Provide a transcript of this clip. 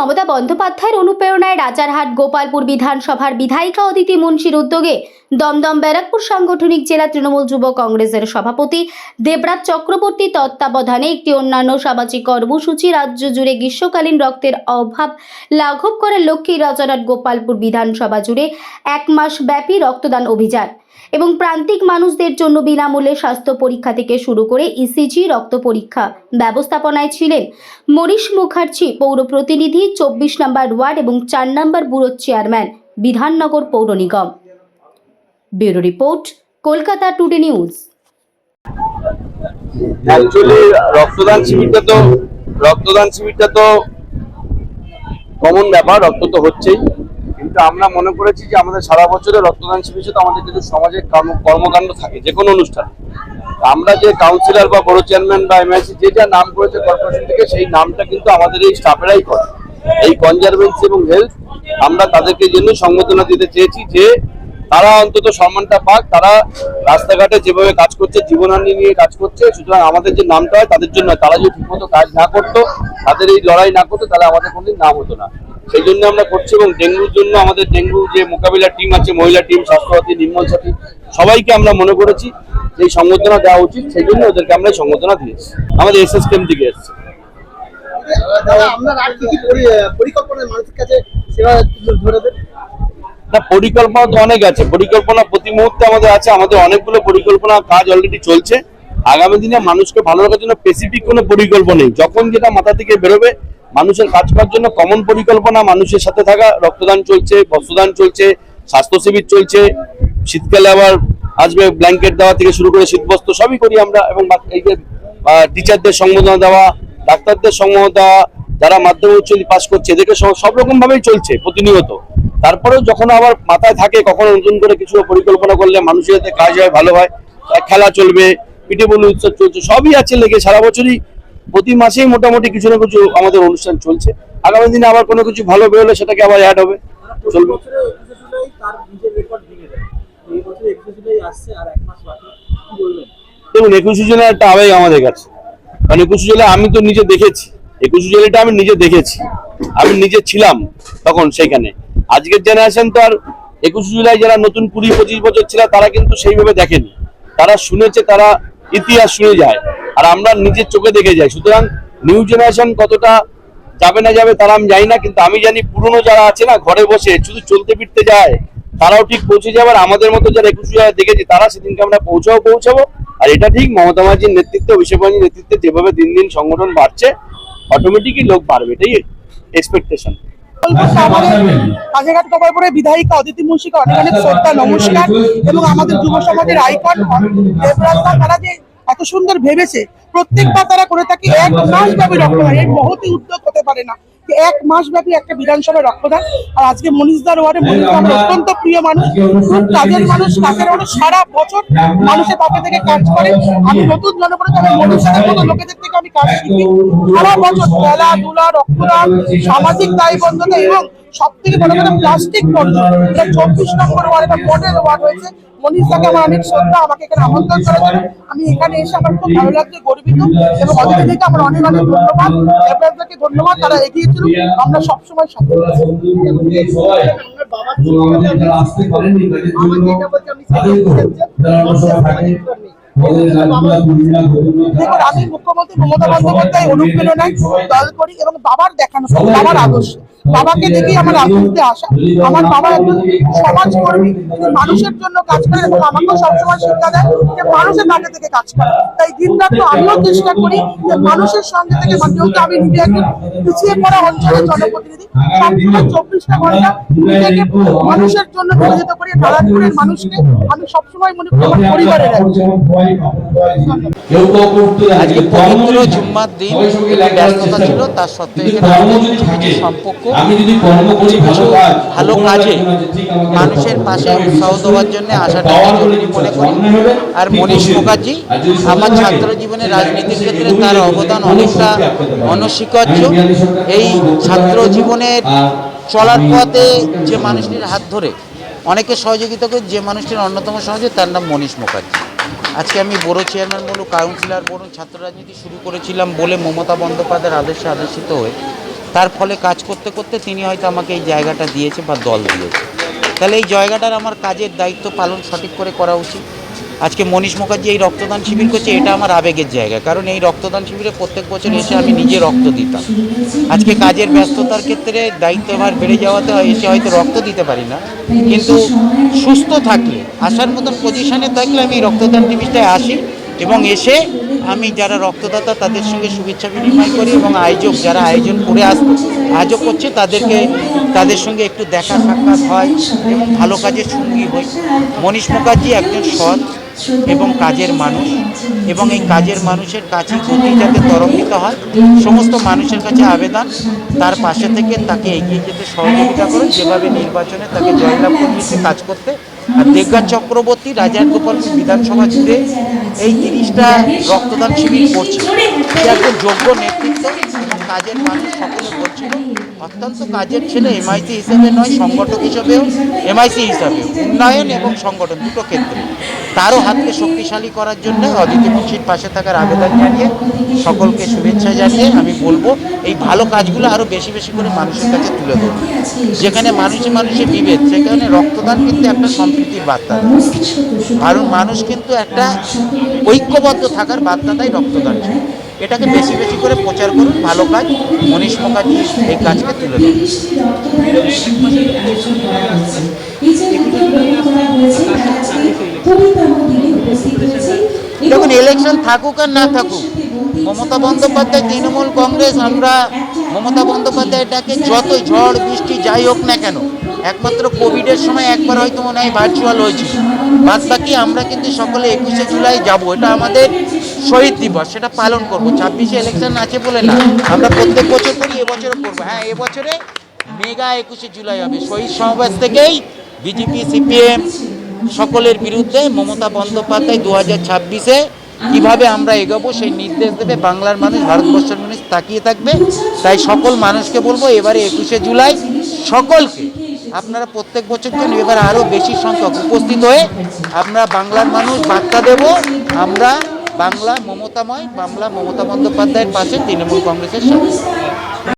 মমতা বন্দ্যোপাধ্যায়ের অনুপ্রেরণায় রাজারহাট গোপালপুর বিধানসভার বিধায়িকা অদিতি মুন্সির উদ্যোগে দমদম ব্যারাকপুর সাংগঠনিক জেলা তৃণমূল যুব কংগ্রেসের সভাপতি দেবরাজ চক্রবর্তী তত্ত্বাবধানে একটি অন্যান্য সামাজিক কর্মসূচি রাজ্য জুড়ে গ্রীষ্মকালীন রক্তের অভাব লাঘব করার লক্ষ্যে রাজারহাট গোপালপুর বিধানসভা জুড়ে এক মাস ব্যাপী রক্তদান অভিযান। এবং প্রান্তিক মানুষদের জন্য বিনামূল্যে স্বাস্থ্য পরীক্ষা থেকে শুরু করে ইসিজি রক্ত পরীক্ষা ব্যবস্থাপনায় ছিলেন। মনীষ মুখার্জি, পৌর প্রতিনিধি, চব্বিশ নম্বর ওয়ার্ড এবং চার নম্বর ব্যুরো চেয়ারম্যান, বিধাননগর পৌর নিগম। Bureau report, Kolkata today news. রক্তদান শিবিরটা তো রক্তদান শিবিরটা তো কমন ব্যাপার, রক্ত তো হচ্ছেই। কিন্তু আমরা মনে করেছি যে আমাদের সারা বছরে রক্তদান শিবির সাথে আমাদের কিছু সমাজের কর্ম- কর্মকাণ্ড থাকে যে কোনো অনুষ্ঠানে আমরা যে কাউন্সিলর বা বড় চেয়ারম্যান বা এমআইসি যেটা নাম করেছে কর্পোরেশন থেকে, সেই নামটা কিন্তু আমাদের এই স্টাফেরাই করে। এই কনজারভেন্সি এবং হেলথ আমরা তাদেরকে জন্য সংবর্ধনা দিতে চেয়েছি যে তারা অন্তত সম্মানটা পাক, তারা রাস্তাঘাটে যেভাবে কাজ করছে জীবনানি নিয়ে কাজ করছে, সুতরাং আমাদের যে নামটা হয় তাদের জন্য তারা যদি ঠিকমতো কাজ না করতো, তাদের এই লড়াই না করতো, তাহলে আমাদের কোনোদিন নাম হতো না। সেই জন্য আমরা করছি এবং ডেঙ্গুর জন্য আমাদের ডেঙ্গু যে মোকাবিলা টিম আছে মহিলা টিম স্বাস্থ্যসাথী নির্মল সাথী সবাইকে আমরা মনে করেছি যে এই সংবর্ধনা দেওয়া উচিত সেই জন্য ওদেরকে আমরা সংবর্ধনা দিয়েছি আমাদের এস এস কেম থেকে এসছে। না পরিকল্পনা তো অনেক আছে। পরিকল্পনা প্রতি মুহূর্তে আমাদের আছে। আমাদের অনেকগুলো পরিকল্পনা কাজ অলরেডি চলছে। আগামী দিনে মানুষকে ভালো রাখার জন্য স্পেসিফিক কোনো পরিকল্পনা নেই। যখন যেটা মাথা থেকে বেরোবে মানুষের কাজ করার জন্য কমন পরিকল্পনা, মানুষের সাথে থাকা, রক্তদান চলছে, বস্ত্রদান চলছে, স্বাস্থ্য শিবির চলছে, শীতকালে আবার আসবে ব্ল্যাঙ্কেট দেওয়া থেকে শুরু করে শীতবস্ত্র, সবই করি আমরা এবং টিচারদের সম্বোধনা দেওয়া, ডাক্তারদের সম্বোধনা দেওয়া, যারা মাধ্যমিক উচ্চ পাস করছে, এদেরকে সব- সব রকম ভাবেই চলছে প্রতিনিয়ত। তারপরেও যখন আবার মাথায় থাকে, কখনো নতুন করে কিছু পরিকল্পনা করলে মানুষের যাতে কাজ হয়, ভালো হয়, খেলা চলবে, পিঠে বলু উৎসব চলছে, সবই আছে লেগে, সারা বছরই প্রতি মাসেই মোটামুটি কিছু না কিছু আমাদের অনুষ্ঠান চলছে। আগামী দিনে আবার কোনো কিছু ভালো বেরোলে সেটাকে আবার অ্যাড হবে। চলবে। দেখুন একুশে জুলাই একটা আবেগ আমাদের কাছে। কারণ একুশে জুলাই আমি তো নিজে দেখেছি। একুশে জুলাইটা আমি নিজে দেখেছি। আমি নিজে ছিলাম তখন সেখানে। আজকের জেনারেশন তো আর একুশে জুলাই যারা নতুন কুড়ি পঁচিশ বছর ছিল তারা কিন্তু সেইভাবে দেখেনি। তারা শুনেছে তারা ইতিহাস শুনে যায়। আর আমরা নিজের চোখে দেখে যাই। সুতরাং নিউ জেনারেশন কতটা যাবে না যাবে তারা আমি জানি না, কিন্তু আমি জানি পুরনো যারা আছে না, ঘরে বসে শুধু চলতে ফিরতে যায়, তারাও ঠিক পৌঁছে যাবে। আর আমাদের মতো যারা একুশ যারা দেখেছি, তারা সেদিনকে আমরা পৌঁছাও, পৌঁছাবো। আর এটা ঠিক, মমতা ব্যানার্জির নেতৃত্বে, অভিষেক ব্যানার্জির নেতৃত্বে যেভাবে দিন দিন সংগঠন বাড়ছে অটোমেটিকই লোক বাড়বে। এটাই এক্সপেকটেশন বিধায়িকা অনেক আমাদের যুব সমাজের আইকন দেবরাজদা তারা যে এত সুন্দর ভেবেছে প্রত্যেকবার তারা করে থাকে এক মাস ব্যাপী রক্তদান এর মহতি উদ্যোগ হতে পারে না এক মাস ব্যাপী একটা বিধানসভায় রক্তদান আর আজকে মনীষদার ওয়ার্ডে মনীষদা আমার অত্যন্ত প্রিয় মানুষ। খুব কাজের মানুষ কাজের মানুষ সারা বছর মানুষের পাশে থেকে কাজ করে। আমি নতুন জনপদে তবে মনীষদার মতো লোকেদের থেকে আমি কাজ শিখি। সারা বছর খেলাধুলা রক্তদান সামাজিক দায়বদ্ধতা এবং সব থেকে বড় কথা প্লাস্টিক বর্জন এটা চব্বিশ নম্বর ওয়ার্ড একটা মডেল ওয়ার্ড হয়েছে মনীষদাকে আমার অনেক শ্রদ্ধা আমাকে এখানে আমন্ত্রণ করার জন্য আমি এখানে এসে আমার খুব ভালো লাগছে গর্বিত এবং অতিথিদেরকে আমার অনেক অনেক ধন্যবাদ। দেবরাজদাকে ধন্যবাদ তারা এগিয়ে ছিল আমরা সবসময় সাথে আমার যেটা বলছে আপনি দেখুন আমি মুখ্যমন্ত্রী মমতা বন্দ্যোপাধ্যায় অনুপ্রেরণায় দল করি এবং বাবার দেখানো বাবার আদর্শ। বাবাকে দেখেই আমার রাজনীতিতে আসা আমার বাবা একজন সমাজকর্মী মানুষের জন্য কাজ করেন এবং আমাকেও সবসময় শিক্ষা দেয় যে মানুষের পাশে থেকে কাজ করে। তাই দিন রাত তো আমিও চেষ্টা করি যে মানুষের সঙ্গে থেকে মানে যেহেতু আমি নিজে একজন পিছিয়ে পড়া অঞ্চলের জনপ্রতিনিধি সবসময় চব্বিশটা ঘণ্টা নিজেকে মানুষের জন্য নিয়োজিত করি নারায়ণপুরের মানুষকে আমি সবসময় মনে করি আমার পরিবারের একজন কেউ কেউ করতে আজকে পবিত্র জুম্মার দিন ব্যস্ততা ছিল তার সত্ত্বেও এখানে সম্পর্ক কিছু ভালো ভালো কাজে মানুষের পাশে উৎসাহ দেওয়ার জন্য আসাটাকে জরুরি মনে করি। আর মনীষ মুখার্জি আমার ছাত্র জীবনে রাজনীতির ক্ষেত্রে তার অবদান অনেকটা অনস্বীকার্য এই ছাত্র জীবনের চলার পথে যে মানুষটির হাত ধরে অনেকে সহযোগিতা করে যে মানুষটির অন্যতম সহযোগী তার নাম মনীষ মুখার্জি। আজকে আমি বড় চেয়ারম্যান বলুন কাউন্সিলর বলুন ছাত্র রাজনীতি শুরু করেছিলাম বলে মমতা বন্দ্যোপাধ্যায়ের আদেশে আদর্শিত হয়ে, তার ফলে কাজ করতে করতে তিনি হয়তো আমাকে এই জায়গাটা দিয়েছে বা দল দিয়েছে। তাহলে এই জায়গাটার আমার কাজের দায়িত্ব পালন সঠিক করে করা উচিত। আজকে মনীষ মুখার্জি এই রক্তদান শিবির করছে, এটা আমার আবেগের জায়গা। কারণ এই রক্তদান শিবিরে প্রত্যেক বছর এসে আমি নিজে রক্ত দিতাম। আজকে কাজের ব্যস্ততার ক্ষেত্রে দায়িত্ব দায়িত্বভার বেড়ে যাওয়াতে এসে হয়তো রক্ত দিতে পারি না। কিন্তু সুস্থ থাকলে, আসার মতন পজিশনে থাকলে আমি রক্তদান শিবিরটায় আসি এবং এসে আমি যারা রক্তদাতা, তাদের সঙ্গে শুভেচ্ছা বিনিময় করি এবং আয়োজক যারা আয়োজন করে আসতো আয়োজক করছে, তাদেরকে, তাদের সঙ্গে একটু দেখা সাক্ষাৎ হয় এবং ভালো কাজের সঙ্গী হই। মনীষ মুখার্জি একজন সৎ এবং কাজের মানুষ এবং এই কাজের মানুষের কাছে গতি যাতে ত্বরান্বিত হয় সমস্ত মানুষের কাছে আবেদন তার পাশে থেকে তাকে এগিয়ে যেতে সহযোগিতা করে যেভাবে নির্বাচনে তাকে জয়লাভ করিয়েছে কাজ করতে আর দেবগান চক্রবর্তী রাজার গোপাল বিধানসভা জুড়ে এই জিনিসটা রক্তদান শিবির করছে। একজন যোগ্য নেতৃত্ব কাজের মানুষ সকলে বলছিল। অত্যন্ত কাজের ছেলে এমআইসি হিসেবে নয় সংগঠক হিসেবেও এমআইসি হিসাবেও। উন্নয়ন এবং সংগঠন দুটো ক্ষেত্রে। তারও হাতকে শক্তিশালী করার জন্য অদিতি মুন্সির পাশে থাকার আবেদন জানিয়ে সকলকে শুভেচ্ছা জানিয়ে আমি বলব, এই ভালো কাজগুলো আরও বেশি বেশি করে মানুষের কাছে তুলে ধরবো যেখানে মানুষে মানুষে বিভেদ, সেখানে রক্তদান কিন্তু একটা সম্প্রীতির বার্তা। কারণ মানুষ কিন্তু একটা ঐক্যবদ্ধ থাকার বার্তা দেয় রক্তদান। এটাকে বেশি বেশি করে প্রচার করুন, ভালো কাজ মনীষ মুখার্জি এই কাজকে তুলে ধরুন ইলেকশন থাকুক আর না থাকুক, মমতা বন্দ্যোপাধ্যায়, তৃণমূল কংগ্রেস, আমরা মমতা বন্দ্যোপাধ্যায়টাকে যত ঝড়, বৃষ্টি যাই হোক না কেন, একমাত্র কোভিডের সময় একবার হয়তো মনে হয় ভার্চুয়াল হয়েছিল বাদ বাকি আমরা কিন্তু সকলে একুশে জুলাই যাব, এটা আমাদের শহীদ দিবস, সেটা পালন করব। ছাব্বিশে ইলেকশন আছে বলে না, আমরা প্রত্যেক বছর করি, এবছরও করব। হ্যাঁ এবছরে মেগা একুশে জুলাই হবে। শহীদ সমাবেশ থেকেই বিজেপি, সিপিএম সকলের বিরুদ্ধে মমতা বন্দ্যোপাধ্যায় দু হাজার ছাব্বিশে কীভাবে আমরা এগোবো সেই নির্দেশ দেবে বাংলার মানুষ, ভারতবর্ষের মানুষ তাকিয়ে থাকবে। তাই সকল মানুষকে বলব, এবারে একুশে জুলাই সকলকে, আপনারা প্রত্যেক বছর জন্য এবার আরও বেশি সংখ্যক উপস্থিত হয়ে আমরা বাংলার মানুষ বার্তা দেব। আমরা বাংলা মমতাময়, বাংলা মমতা বন্দ্যোপাধ্যায়ের পাশে তৃণমূল কংগ্রেসের সাথে